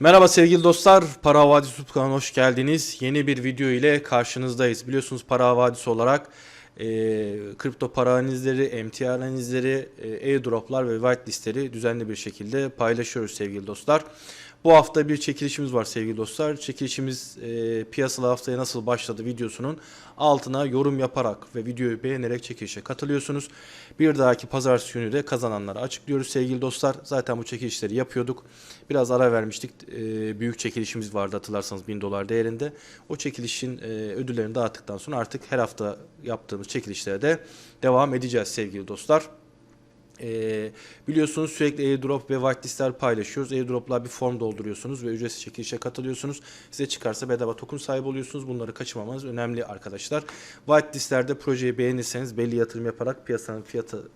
Merhaba sevgili dostlar, Para Havadisi YouTube kanalına hoş geldiniz. Yeni bir video ile karşınızdayız. Biliyorsunuz Para Havadisi olarak e, kripto para analizleri, MTR analizleri, e, airdroplar ve whitelistleri düzenli bir şekilde paylaşıyoruz sevgili dostlar. Bu hafta bir çekilişimiz var sevgili dostlar. Çekilişimiz e, piyasalı haftaya nasıl başladı videosunun altına yorum yaparak ve videoyu beğenerek çekilişe katılıyorsunuz. Bir dahaki pazartesi günü de kazananları açıklıyoruz sevgili dostlar. Zaten bu çekilişleri yapıyorduk. Biraz ara vermiştik. E, büyük çekilişimiz vardı hatırlarsanız 1000 dolar değerinde. O çekilişin e, ödüllerini dağıttıktan sonra artık her hafta yaptığımız çekilişlere de devam edeceğiz sevgili dostlar. Ee, biliyorsunuz sürekli airdrop ve whitelistler paylaşıyoruz. Airdrop'lar bir form dolduruyorsunuz ve ücretsiz çekilişe katılıyorsunuz. Size çıkarsa bedava token sahibi oluyorsunuz. Bunları kaçırmamanız önemli arkadaşlar. Whitelistlerde projeyi beğenirseniz belli yatırım yaparak piyasanın fiyatı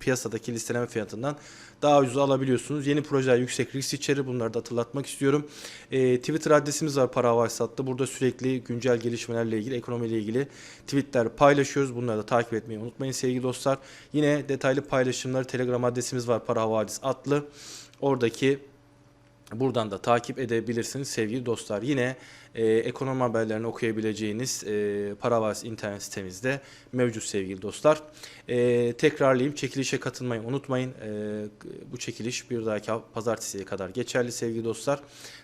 piyasadaki listeleme fiyatından daha ucuz alabiliyorsunuz. Yeni projeler yüksek risk içerir. Bunları da hatırlatmak istiyorum. Ee, Twitter adresimiz var Para Havaysattı. Burada sürekli güncel gelişmelerle ilgili, ekonomiyle ilgili tweetler paylaşıyoruz. Bunları da takip etmeyi unutmayın sevgili dostlar. Yine detaylı paylaşımları Telegram adresimiz var Para Havadis adlı. Oradaki Buradan da takip edebilirsiniz sevgili dostlar. Yine e, ekonomi haberlerini okuyabileceğiniz e, Paravas internet sitemizde mevcut sevgili dostlar. E, tekrarlayayım çekilişe katılmayı unutmayın. E, bu çekiliş bir dahaki pazartesiye kadar geçerli sevgili dostlar.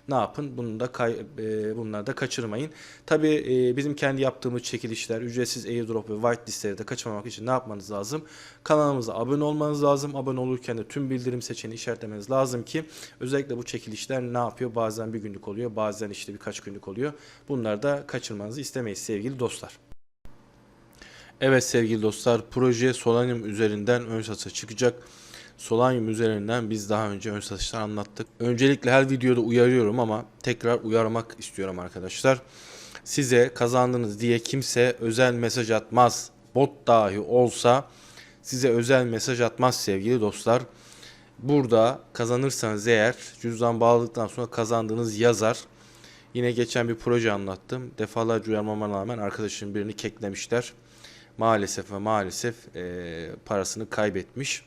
Ne yapın? Bunu da kay, e, bunları da kaçırmayın. Tabi e, bizim kendi yaptığımız çekilişler, ücretsiz airdrop ve whitelistleri de kaçırmamak için ne yapmanız lazım? Kanalımıza abone olmanız lazım. Abone olurken de tüm bildirim seçeneğini işaretlemeniz lazım ki özellikle bu çekilişler ne yapıyor? Bazen bir günlük oluyor, bazen işte birkaç günlük oluyor. Bunları da kaçırmanızı istemeyiz sevgili dostlar. Evet sevgili dostlar, proje Solanium üzerinden ön satışa çıkacak. Solanium üzerinden biz daha önce ön satışlar anlattık. Öncelikle her videoda uyarıyorum ama tekrar uyarmak istiyorum arkadaşlar. Size kazandınız diye kimse özel mesaj atmaz. Bot dahi olsa size özel mesaj atmaz sevgili dostlar. Burada kazanırsanız eğer cüzdan bağladıktan sonra kazandığınız yazar. Yine geçen bir proje anlattım. Defalarca uyarmama rağmen arkadaşım birini keklemişler. Maalesef ve maalesef e, parasını kaybetmiş.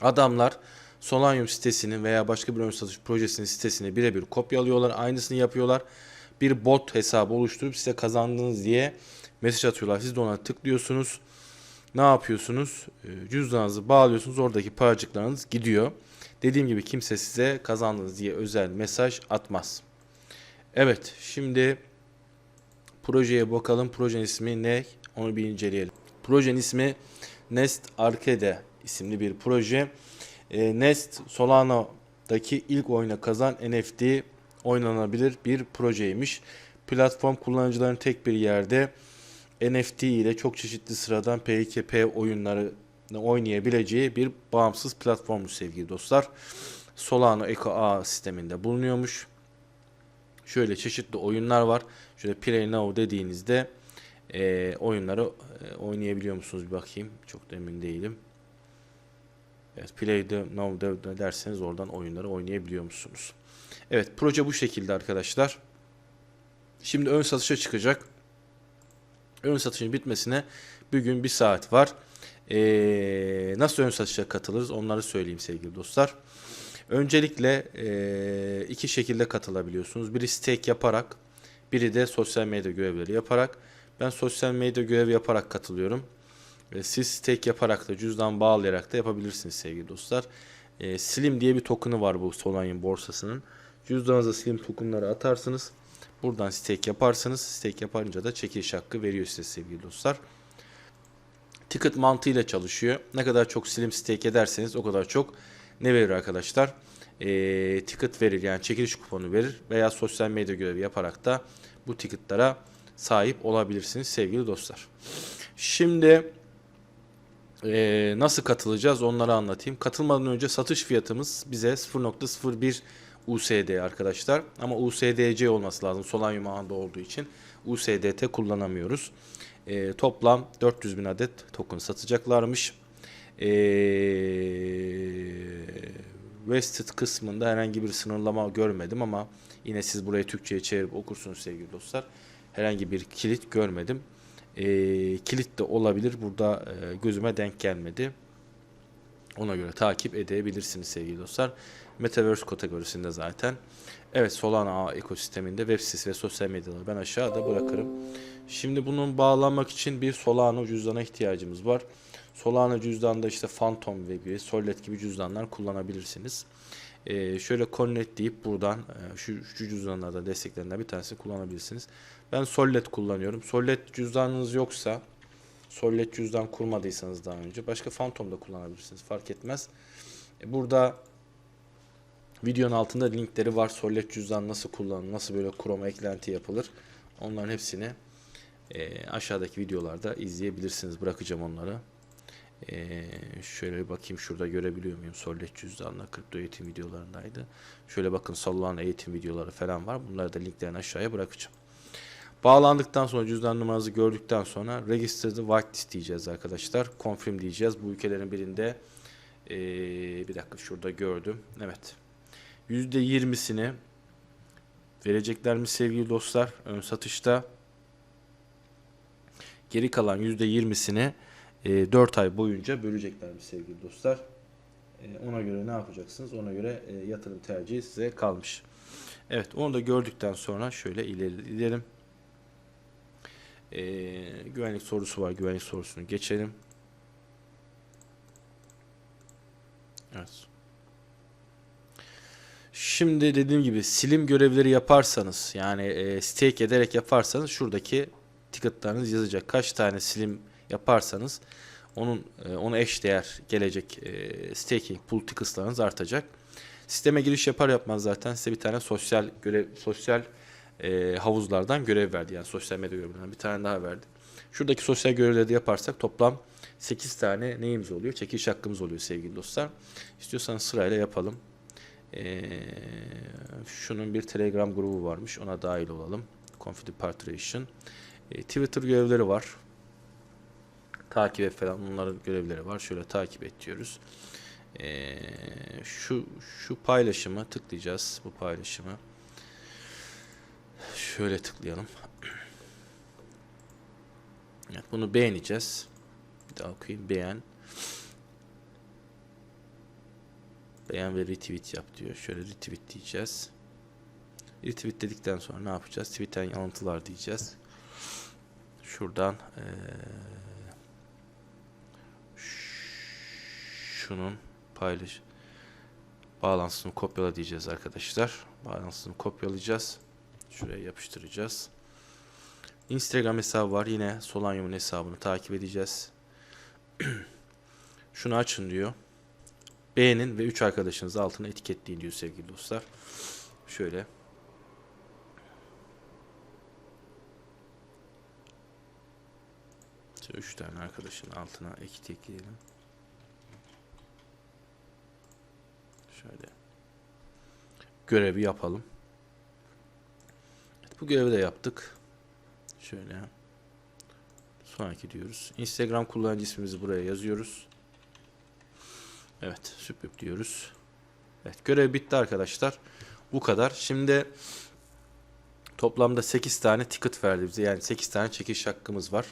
Adamlar Solanium sitesinin veya başka bir ön satış projesinin sitesini birebir kopyalıyorlar. Aynısını yapıyorlar. Bir bot hesabı oluşturup size kazandınız diye mesaj atıyorlar. Siz de ona tıklıyorsunuz. Ne yapıyorsunuz? E, Cüzdanınızı bağlıyorsunuz. Oradaki paracıklarınız gidiyor. Dediğim gibi kimse size kazandınız diye özel mesaj atmaz. Evet şimdi projeye bakalım. Projenin ismi ne? Onu bir inceleyelim. Projenin ismi Nest Arcade isimli bir proje. E, Nest Solano'daki ilk oyuna kazan NFT oynanabilir bir projeymiş. Platform kullanıcıların tek bir yerde NFT ile çok çeşitli sıradan PKP oyunları oynayabileceği bir bağımsız platformmuş sevgili dostlar. Solano Eco A sisteminde bulunuyormuş. Şöyle çeşitli oyunlar var. Şöyle Play Now dediğinizde e, oyunları e, oynayabiliyor musunuz bir bakayım. Çok da emin değilim. Evet, Play Now de, derseniz oradan oyunları oynayabiliyor musunuz? Evet, proje bu şekilde arkadaşlar. Şimdi ön satışa çıkacak. Ön satışın bitmesine bir gün bir saat var. Ee, nasıl ön satışa katılırız onları söyleyeyim sevgili dostlar. Öncelikle e, iki şekilde katılabiliyorsunuz. Biri stake yaparak, biri de sosyal medya görevleri yaparak. Ben sosyal medya görevi yaparak katılıyorum. E, siz stake yaparak da cüzdan bağlayarak da yapabilirsiniz sevgili dostlar. E, Slim diye bir token'ı var bu Solanium borsasının. Cüzdanınıza Slim token'ları atarsınız. Buradan stake yaparsınız. Stake yapınca da çekiliş hakkı veriyor size sevgili dostlar. Ticket mantığıyla çalışıyor. Ne kadar çok Slim stake ederseniz o kadar çok ne verir arkadaşlar? E, ticket verir yani çekiliş kuponu verir veya sosyal medya görevi yaparak da bu ticketlara sahip olabilirsiniz sevgili dostlar. Şimdi e, nasıl katılacağız onları anlatayım. Katılmadan önce satış fiyatımız bize 0.01 USD arkadaşlar. Ama USDC olması lazım Solanium ağında olduğu için. USDT kullanamıyoruz. E, toplam 400 bin adet token satacaklarmış. E, Vested kısmında herhangi bir sınırlama görmedim ama yine siz burayı Türkçe'ye çevirip okursunuz sevgili dostlar. Herhangi bir kilit görmedim. E, kilit de olabilir. Burada e, gözüme denk gelmedi. Ona göre takip edebilirsiniz sevgili dostlar. Metaverse kategorisinde zaten. Evet Solana ağ ekosisteminde web sitesi ve sosyal medyaları ben aşağıda bırakırım. Şimdi bunun bağlanmak için bir Solana cüzdana ihtiyacımız var. Solana cüzdanda işte Phantom ve gibi Solid gibi cüzdanlar kullanabilirsiniz. Ee, şöyle connect deyip buradan e, şu, şu cüzdanlarda desteklerinden bir tanesini kullanabilirsiniz. Ben Solid kullanıyorum. Solid cüzdanınız yoksa Solid cüzdan kurmadıysanız daha önce başka Phantom da kullanabilirsiniz. Fark etmez. E, Burada videonun altında linkleri var. Solid cüzdan nasıl kullanılır, nasıl böyle Chrome eklenti yapılır. Onların hepsini e, aşağıdaki videolarda izleyebilirsiniz. Bırakacağım onları. E, şöyle bakayım şurada görebiliyor muyum? Solid cüzdanla kripto eğitim videolarındaydı. Şöyle bakın Solana eğitim videoları falan var. Bunları da linklerini aşağıya bırakacağım. Bağlandıktan sonra cüzdan numaranızı gördükten sonra Registered Whitelist diyeceğiz arkadaşlar. Confirm diyeceğiz. Bu ülkelerin birinde ee, bir dakika şurada gördüm. Evet. %20'sini verecekler mi sevgili dostlar ön satışta? Geri kalan %20'sini e, 4 ay boyunca bölecekler mi sevgili dostlar? E, ona göre ne yapacaksınız? Ona göre e, yatırım tercihi size kalmış. Evet onu da gördükten sonra şöyle ileri gidelim. E, güvenlik sorusu var. Güvenlik sorusunu geçelim. Evet. Şimdi dediğim gibi silim görevleri yaparsanız yani e, stake ederek yaparsanız şuradaki ticketlarınız yazacak. Kaç tane silim yaparsanız onun e, ona eş değer gelecek e, staking pool ticketslarınız artacak. Sisteme giriş yapar yapmaz zaten size bir tane sosyal görev sosyal e, havuzlardan görev verdi. Yani sosyal medya görevlerinden bir tane daha verdi. Şuradaki sosyal görevleri de yaparsak toplam 8 tane neyimiz oluyor? Çekiliş hakkımız oluyor sevgili dostlar. İstiyorsanız sırayla yapalım. Ee, şunun bir Telegram grubu varmış. Ona dahil olalım. Confident Partration. Ee, Twitter görevleri var. Takip et falan onların görevleri var. Şöyle takip et diyoruz. Ee, şu şu paylaşımı tıklayacağız. Bu paylaşımı. Şöyle tıklayalım. Evet, bunu beğeneceğiz. Bir daha okuyayım. Beğen. Beğen ve retweet yap diyor. Şöyle retweet diyeceğiz. Retweet dedikten sonra ne yapacağız? Tweet'ten alıntılar diyeceğiz. Şuradan ee, şunun paylaş bağlantısını kopyala diyeceğiz arkadaşlar. Bağlantısını kopyalayacağız. Şuraya yapıştıracağız. Instagram hesabı var. Yine Solanium'un hesabını takip edeceğiz. Şunu açın diyor. Beğenin ve 3 arkadaşınızı altına etiketleyin diyor sevgili dostlar. Şöyle. 3 tane arkadaşın altına etiketleyelim. Şöyle. Görevi yapalım. Evet, bu görevi de yaptık. Şöyle. Sonraki diyoruz. Instagram kullanıcı ismimizi buraya yazıyoruz. Evet, süpüp diyoruz. Evet, görev bitti arkadaşlar. Bu kadar. Şimdi toplamda 8 tane ticket verdi bize. Yani 8 tane çekiş hakkımız var.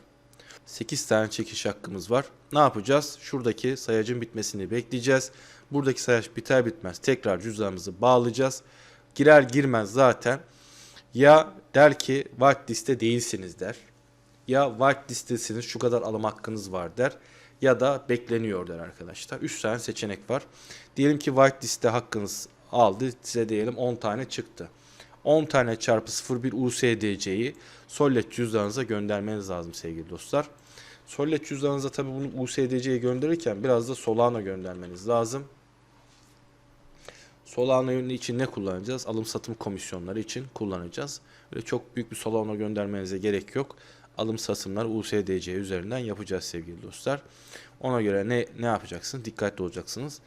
8 tane çekiş hakkımız var. Ne yapacağız? Şuradaki sayacın bitmesini bekleyeceğiz. Buradaki sayaç biter bitmez tekrar cüzdanımızı bağlayacağız. Girer girmez zaten ya der ki whitelist'te değilsiniz der. Ya whitelist'tesiniz şu kadar alım hakkınız var der. Ya da bekleniyor der arkadaşlar. 3 tane seçenek var. Diyelim ki whitelist'te hakkınız aldı. Size diyelim 10 tane çıktı. 10 tane çarpı 01 USDC'yi Solid cüzdanınıza göndermeniz lazım sevgili dostlar. Solid cüzdanınıza tabi bunu USDC'ye gönderirken biraz da Solana göndermeniz lazım. Solana için ne kullanacağız? Alım satım komisyonları için kullanacağız. Böyle çok büyük bir Solana göndermenize gerek yok. Alım satımları USDC üzerinden yapacağız sevgili dostlar. Ona göre ne ne yapacaksınız? Dikkatli olacaksınız.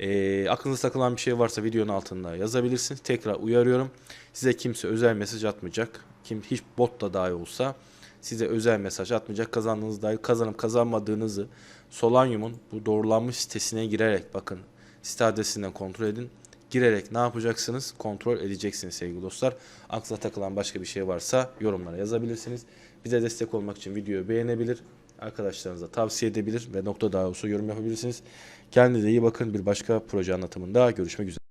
E, aklınıza takılan bir şey varsa videonun altında yazabilirsiniz. Tekrar uyarıyorum. Size kimse özel mesaj atmayacak. Kim hiç bot da dahi olsa size özel mesaj atmayacak. Kazandığınız dahi kazanıp kazanmadığınızı Solanium'un bu doğrulanmış sitesine girerek bakın site adresinden kontrol edin girerek ne yapacaksınız? Kontrol edeceksiniz sevgili dostlar. Aklınıza takılan başka bir şey varsa yorumlara yazabilirsiniz. Bize destek olmak için videoyu beğenebilir, arkadaşlarınıza tavsiye edebilir ve nokta daha olsa yorum yapabilirsiniz. Kendinize iyi bakın. Bir başka proje anlatımında görüşmek üzere.